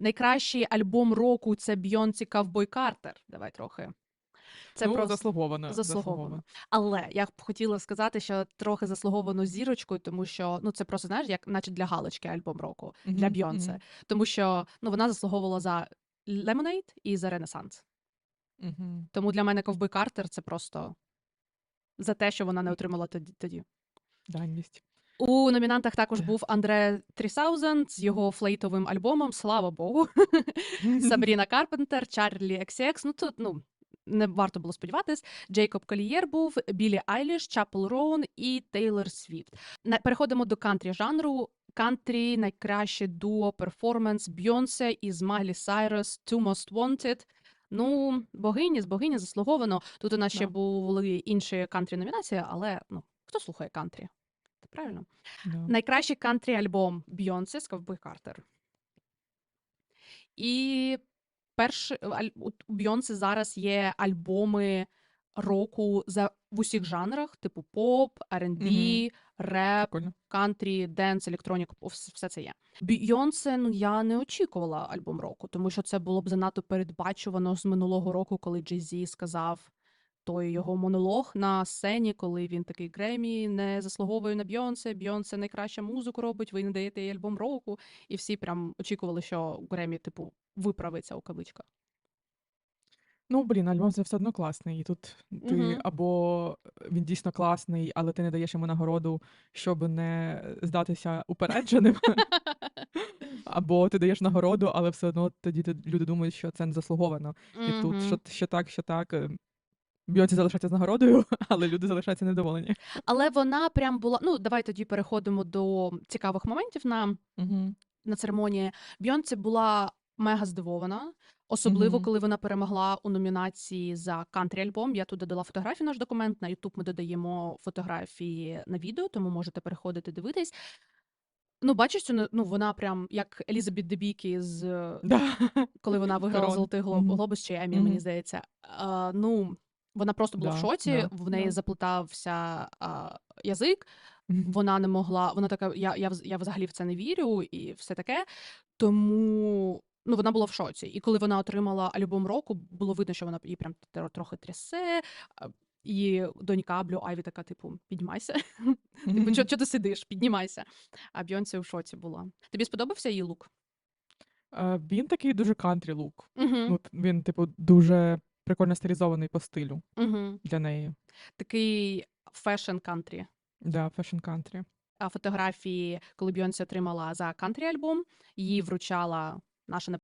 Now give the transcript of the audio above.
найкращий альбом року це Бйонсі Ковбой Картер. Давай трохи. Це ну, просто заслуговано. заслуговано. Але я б хотіла сказати, що трохи заслуговано зірочкою, тому що ну це просто знаєш, як наче для галочки альбом року для Мгм, Бйонсе. мгм, Тому що ну вона заслуговувала за Lemonade і за Ренесанс. мгм. Тому для мене Ковбой Картер це просто за те, що вона не отримала тоді. тоді. Даність. У номінантах також був Андре 3000 з його флейтовим альбомом, слава Богу. Сабріна Карпентер, Чарлі XX. Ну тут ну не варто було сподіватись. Джейкоб Колієр був, Білі Айліш, Чапел Роун і Тейлор Свіфт. Переходимо до кантрі жанру. Кантрі найкраще дуо перформанс Бйонсе із Майлі Сайрус Two Most Wanted. Ну, богині з богині заслуговано. Тут у нас ще були інші кантрі номінації, але ну хто слухає кантрі? Правильно. Да. Найкращий кантрі альбом Бйонсе з Ковбой Картер. І перший аль- у Бйонсе зараз є альбоми року за в усіх жанрах, типу поп, R&B, реп, кантрі, денс, електронік, все це є. Бійонсе, ну я не очікувала альбом року, тому що це було б занадто передбачувано з минулого року, коли Jay-Z сказав той його монолог на сцені, коли він такий Гремі не заслуговує на Бйонсе. Бйонсе найкраща музику робить. Ви не даєте їй альбом року. І всі прям очікували, що Гремі, типу, виправиться у кавичках. Ну, блін, альбом це все одно класний. І тут ти Мгм. або він дійсно класний, але ти не даєш йому нагороду, щоб не здатися упередженим. Або ти даєш нагороду, але все одно тоді люди думають, що це не заслуговано. І тут що, що так, що так. Бьонсі залишається з нагородою, але люди залишаються недоволені. Але вона прям була. Ну, давай тоді переходимо до цікавих моментів на, Угу. на церемонії. Бйонці була мега здивована. Особливо, Мгм. коли вона перемогла у номінації за кантрі альбом. Я тут додала фотографію наш документ. На Ютуб ми додаємо фотографії на відео, тому можете переходити дивитись. Ну, бачиш, цю, ну вона прям як Елізабет Дебікі з е, Да. коли вона виграла Корон. Золотий глоб, Мгм. глобус чи Емі, Мгм. мені здається. А, ну, вона просто була в Да, шоці, да, в неї да. заплутався а, язик. Вона не могла, вона така, я, я, вз- я взагалі в це не вірю і все таке. Тому ну, вона була в шоці. І коли вона отримала альбом року, було видно, що вона її прям тро- трохи трясе. а, І донька Блю Айві така, типу, піднімайся. Типу, чого ти сидиш? Піднімайся. А Бьонсі в шоці була. Тобі сподобався її лук? Е, Він такий дуже кантрі лук. Угу. Ну, т- він, типу, дуже прикольно стилізований по стилю Угу. для неї. Такий фешн кантрі. Да, фешн кантрі. А фотографії, коли Бьонсі отримала за кантрі альбом, її вручала наша